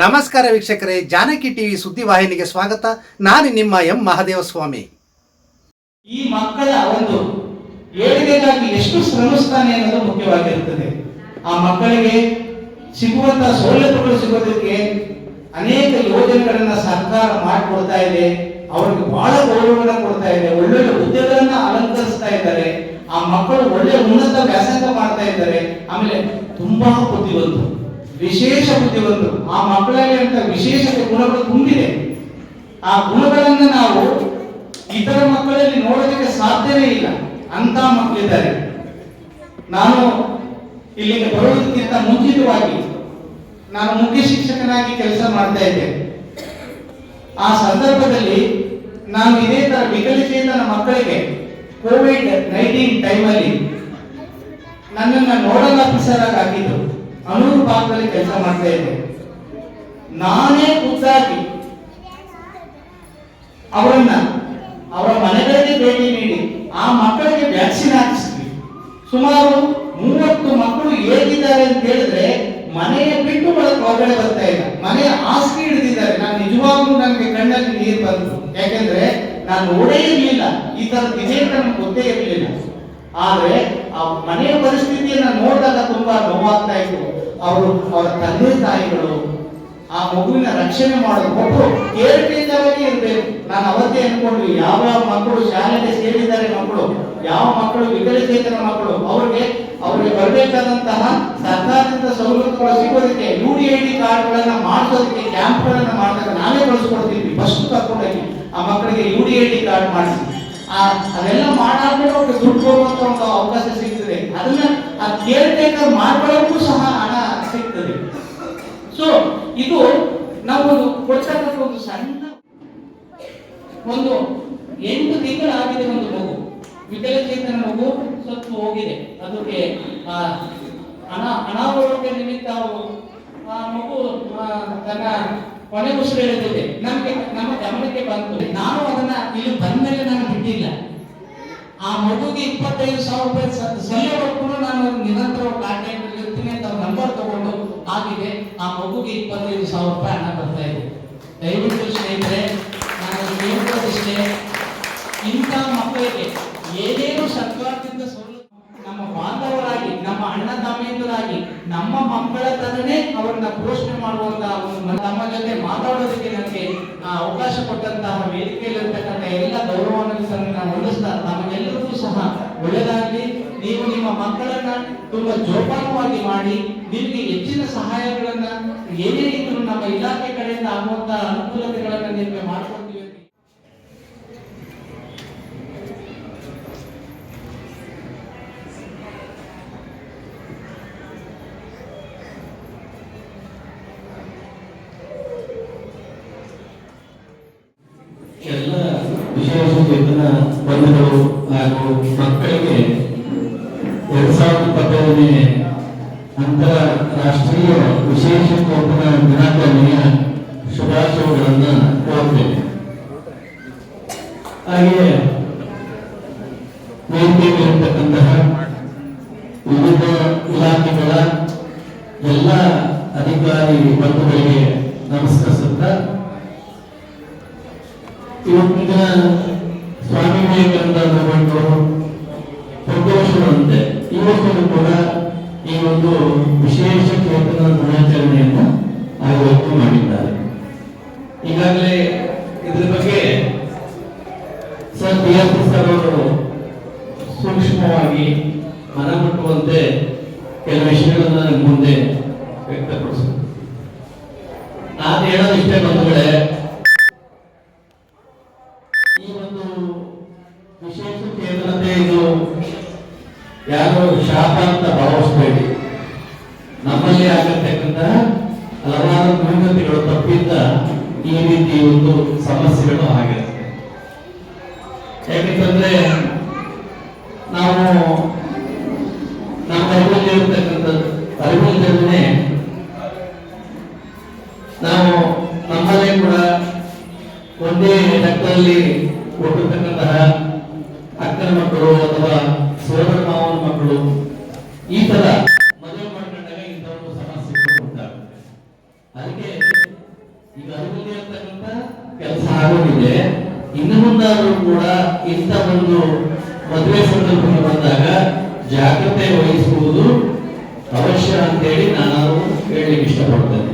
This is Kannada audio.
ನಮಸ್ಕಾರ ವೀಕ್ಷಕರೇ, ಜಾನಕಿ ಟಿವಿ ಸುದ್ದಿವಾಹಿನಿಗೆ ಸ್ವಾಗತ. ನಾನು ನಿಮ್ಮ ಎಂ ಮಹಾದೇವಸ್ವಾಮಿ. ಈ ಮಕ್ಕಳ ಒಂದು ಏಳಿಗೆಗಾಗಿ ಎಷ್ಟು ಶ್ರಮಿಸ್ತಾನೆ ಅನ್ನೋದು ಮುಖ್ಯವಾಗಿರುತ್ತದೆ. ಆ ಮಕ್ಕಳಿಗೆ ಸಿಗುವಂತಹ ಸವಲತ್ತುಗಳು ಸಿಗೋದಕ್ಕೆ ಅನೇಕ ಯೋಜನೆಗಳನ್ನ ಸರ್ಕಾರ ಮಾಡಿಕೊಡ್ತಾ ಇದೆ. ಅವರಿಗೆ ಬಹಳ ಗೌರವಗಳನ್ನ ಕೊಡ್ತಾ ಇದೆ. ಒಳ್ಳೊಳ್ಳೆ ಹುದ್ದೆಗಳನ್ನ ಅಲಂಕರಿಸ್ತಾ ಇದ್ದಾರೆ. ಆ ಮಕ್ಕಳು ಒಳ್ಳೆ ಉನ್ನತ ವ್ಯಾಸಂಗ ಮಾಡ್ತಾ ಇದ್ದಾರೆ. ಆಮೇಲೆ ತುಂಬಾ ಬುದ್ಧಿವಂತರು. ವಿಶೇಷ ಬುದ್ಧಿವಂತರು ಆ ಮಕ್ಕಳಲ್ಲಿ ಅಂತ ವಿಶೇಷತೆ ಗುಣಗಳು ತುಂಬಿದೆ. ಆ ಗುಣಗಳನ್ನು ನಾವು ಇತರ ಮಕ್ಕಳಲ್ಲಿ ನೋಡೋದಕ್ಕೆ ಸಾಧ್ಯವೇ ಇಲ್ಲ. ಅಂತ ಮಕ್ಕಳಿದ್ದಾರೆ ನಾನು ಇಲ್ಲಿಗೆ ಬರುವುದಕ್ಕಿಂತ ಮುಂಚಿತವಾಗಿ ನಾನು ಮುಖ್ಯ ಶಿಕ್ಷಕನಾಗಿ ಕೆಲಸ ಮಾಡ್ತಾ ಇದ್ದೇನೆ ಆ ಸಂದರ್ಭದಲ್ಲಿ ನಾನು ಇದೇ ತರ ವಿಕಲಚೇತನ ಮಕ್ಕಳಿಗೆ ಕೋವಿಡ್ ನೈನ್ಟೀನ್ ಟೈಮಲ್ಲಿ ನನ್ನನ್ನು ನೋಡಲ್ ಆಫೀಸರ್ ಆಗಿ ಹಾಕಿದ್ದು ಅನೂರು ಕೆಲಸ ಮಾಡ್ತಾ ಇದ್ದೆ. ನಾನೇ ಖುದ್ದಾಗಿ ಅವರನ್ನ, ಅವರ ಮನೆಗಳಿಗೆ ಭೇಟಿ ನೀಡಿ, ಆ ಮಕ್ಕಳಿಗೆ ವ್ಯಾಕ್ಸಿನ್ ಹಾಕಿಸಿದ್ವಿ. ಸುಮಾರು ಮೂವತ್ತು ಮಕ್ಕಳು ಹೇಗಿದ್ದಾರೆ ಅಂತ ಹೇಳಿದ್ರೆ, ಮನೆಯ ಬಿಟ್ಟು ಒಳಗೆ ಹೊರಗಡೆ ಬರ್ತಾ ಇಲ್ಲ. ಮನೆಯ ಹಾಸಿಗೆ ಹಿಡಿದಿದ್ದಾರೆ. ನಾನು ನಿಜವಾಗ್ಲೂ ನನಗೆ ಕಣ್ಣಲ್ಲಿ ನೀರು ಬಂತು. ಯಾಕೆಂದ್ರೆ, ನಾನು ನೋಡೇ ಇರಲಿಲ್ಲ. ಈ ತರದ ವಿಜಯ ನನಗೆ ಗೊತ್ತೇ ಇರಲಿಲ್ಲ. ಆದ್ರೆ ಆ ಮನೆಯ ಪರಿಸ್ಥಿತಿಯನ್ನ ನೋಡಿದಾಗ ತುಂಬಾ ನೋವಾಗ್ತಾ ಇತ್ತು. ಅವರು ಅವರ ತಂದೆ ತಾಯಿಗಳು ಆ ಮಗುವಿನ ರಕ್ಷಣೆ ಮಾಡೋದು ಒಬ್ಬರು ಕೇರ್ ನಾನು ಅವತ್ತೇ ಅನ್ಕೊಂಡ್ವಿ, ಯಾವ ಯಾವ ಮಕ್ಕಳು ಶಾಲೆಗೆ ಸೇರಿದ್ದಾರೆ ಮಕ್ಕಳು, ಯಾವ ಮಕ್ಕಳು ವಿಕಲಚೇತನ ಮಕ್ಕಳು, ಅವ್ರಿಗೆ ಅವ್ರಿಗೆ ಬರಬೇಕಾದಂತಹ ಸರ್ಕಾರದಿಂದ ಸವಲತ್ತುಗಳು ಸಿಗೋದಕ್ಕೆ ಯು ಡಿ ಐ ಡಿ ಕಾರ್ಡ್ಗಳನ್ನ ಮಾಡಿಸೋದಕ್ಕೆ ಕ್ಯಾಂಪ್ಗಳನ್ನ ಮಾಡಿದಾಗ ನಾವೇ ಬಳಸ್ಕೊಡ್ತಿದ್ವಿ ಫಸ್ಟ್ ಕರ್ಕೊಂಡೋಗಿ ಆ ಮಕ್ಕಳಿಗೆ U D I D card ಮಾಡಿಸಿ. ಆ, ಅದೆಲ್ಲ ಮಾಡಾದ್ಮೇಲೆ ಅವ್ರಿಗೆ ದುಡ್ಡು ಕೊಡುವಂತ ಒಂದು ಅವಕಾಶ ಸಿಗ್ತದೆ. ಅದನ್ನ ಆ ಕೇರ್ ಟೇಕರ್ ಮಾಡ್ಕೊಳ್ಳೋಕ್ಕೂ ಸಹ ಹಣ ಸಿಗ್ತದೆ. ಸೊ ಇದು ನಾವು ಕೊಡ್ತಕ್ಕಂಥ ಒಂದು ಸಣ್ಣ ಒಂದು ಎಂಟು ತಿಂಗಳಾಗಿದೆ ಒಂದು ಮಗು. ವಿಕಲಚೇತನ ಮಗು ಸತ್ತು ಹೋಗಿದೆ. ಅದಕ್ಕೆ ಅನಾ ಅನಾರೋಗ್ಯ ನಿಮಿತ್ತ ಮಗು ತನ್ನ ಕೊನೆ ಉಸಿರು ಎಳೆದಿದೆ. ನಮಗೆ, ನಮ್ಮ ಗಮನಕ್ಕೆ ಬಂತು. ನಾನು ಅದನ್ನ ಇಲ್ಲಿ ಬಂದ ಮೇಲೆ ನಾನು ಬಿಟ್ಟಿಲ್ಲ. ಆ ಮಗುಗೆ ಇಪ್ಪತ್ತೈದು ಸಾವಿರ ರೂಪಾಯಿ ಸಲ್ಲವರೆಗೂ ನಾನು ನಿರಂತರ ಕಾಂಟ್ಯಾಕ್ಟ್ ಇರ್ತೀನಿ ಅಂತ ನಂಬರ್ ತಗೊಂಡು ಆಗಿದೆ. ಆ ಮಗುಗೆ ಇಪ್ಪತ್ತೈದು ಸಾವಿರ ರೂಪಾಯಿ ಹಣ ಬರ್ತಾ ಇದೆ. ದಯವಿಟ್ಟು ಸ್ನೇಹಿತರೆ, ನಾನು ಕೇಳ್ಕೊಳ್ಳೋದಿಷ್ಟೇ ಇಂಥ ಮಕ್ಕಳಿಗೆ ಏನೇನು ಸರ್ಕಾರದಿಂದ ನಮ್ಮ ಮಕ್ಕಳ ತರನೇ ಅವರನ್ನ ಪೋಷಣೆ ಮಾಡುವಂತಹ ಒಂದು ನಮ್ಮ ಜೊತೆ ಮಾತಾಡೋದಕ್ಕೆ ನನಗೆ ಅವಕಾಶ ಕೊಟ್ಟಂತಹ ವೇದಿಕೆಯಲ್ಲಿರ್ತಕ್ಕಂಥ ಎಲ್ಲ ಗೌರವವನ್ನು ಸಹ ನಾನು ಹೊಂದಿಸ್ತಾ ತಮಗೆಲ್ಲರಿಗೂ ಸಹ ಒಳ್ಳೆಯದಾಗಲಿ. ನೀವು ನಿಮ್ಮ ಮಕ್ಕಳನ್ನ ತುಂಬಾ ಜೋಪಾನವಾಗಿ ಮಾಡಿ, ನಿಮಗೆ ಹೆಚ್ಚಿನ ಸಹಾಯಗಳನ್ನ ಏನೇ ಇದ್ರು ನಮ್ಮ ಇಲಾಖೆ ಕಡೆಯಿಂದ ಆಗುವಂತಹ ಅನುಕೂಲತೆಗಳನ್ನ ನಿಮಗೆ ಮಾಡ್ಕೊಡ್ತೀವಿ ಅಂತ ಎಲ್ಲ ವಿಶೇಷ ವೇತನ ಬಂಧುಗಳು ಹಾಗೂ ಮಕ್ಕಳಿಗೆ ಎರಡ್ ಸಾವಿರದ ಇಪ್ಪತ್ತೈದನೇ ಅಂತಾರಾಷ್ಟ್ರೀಯ ವಿಶೇಷ ಚೇತನ ದಿನಾಚರಣೆಯ ಶುಭಾಶಯಗಳನ್ನು ಕೋರುತ್ತೇನೆ. ಹಾಗೆಯೇ ವೇದಿಕೆಯಲ್ಲಿರತಕ್ಕಂತಹ ವಿವಿಧ ಇಲಾಖೆಗಳ ಎಲ್ಲ ಅಧಿಕಾರಿ ಬಂಧುಗಳಿಗೆ ನಮಸ್ಕರಿಸುತ್ತಾ ಇವತ್ತಿನ ಸ್ವಾಮಿ ವಿವೇಕಾನಂದ ಅವರು ಪ್ರದೋಷದಂತೆ ಇವತ್ತು ಕೂಡ ಈ ಒಂದು ವಿಶೇಷ ಚೇತನ ದಿನಾಚರಣೆಯನ್ನು ಆಯೋಜನೆ ಮಾಡಿದ್ದಾರೆ. ಈಗಾಗಲೇ ಇದ್ರ ಬಗ್ಗೆ ಸರ್ ಬಿ ಎಸ್ ಸರ್ ಅವರು ಸೂಕ್ಷ್ಮವಾಗಿ ಮನಮುಟ್ಟುವಂತೆ ಕೆಲವು ವಿಷಯಗಳನ್ನ ಮುಂದೆ ವ್ಯಕ್ತಪಡಿಸಿದರು. ನಾನು ಹೇಳೋದು ಇಷ್ಟೇ ಬಂಧುಗಳೇ ಯಾರು ಶಾಪ ಅಂತ ಭಾವಿಸಬೇಡಿ. ನಮ್ಮಲ್ಲಿ ಆಗತಕ್ಕಂತಹ ಹಲವಾರು ನ್ಯೂನತೆಗಳು ತಪ್ಪಿದ್ದ ಈ ರೀತಿ ಒಂದು ಸಮಸ್ಯೆಗಳು ಆಗಿರುತ್ತೆ. ಯಾಕಂತಂದ್ರೆ ನಾವು ನಮ್ಮ ಇರತಕ್ಕಂಥದ್ದು ಅರಿವಿಲ್ಲದೇ ನಾವು ನಮ್ಮಲ್ಲೇ ಕೂಡ ಒಂದೇ ಲೆಕ್ಕದಲ್ಲಿ ಹುಟ್ಟತಕ್ಕಂತಹ ಅಕ್ಕನ ಮಕ್ಕಳು ಈ ತರ ಮದುವೆ ಮಾಡ್ಕೊಂಡಾಗ ಇಂಥ ಒಂದು ಸಮಸ್ಯೆಗಳು ಉಂಟಾಗುತ್ತೆ ಅದಕ್ಕೆ ಅಂತಕ್ಕಂಥ ಕೆಲಸ ಆಗೋದಿದೆ. ಇನ್ನು ಮುಂದಾದ್ರೂ ಕೂಡ ಇಂಥ ಒಂದು ಮದುವೆ ಸಂದರ್ಭಕ್ಕೆ ಬಂದಾಗ ಜಾಗ್ರತೆ ವಹಿಸುವುದು ಅವಶ್ಯ ಅಂತೇಳಿ ನಾನು ಹೇಳಲಿಕ್ಕೆ ಇಷ್ಟಪಡ್ತೇನೆ.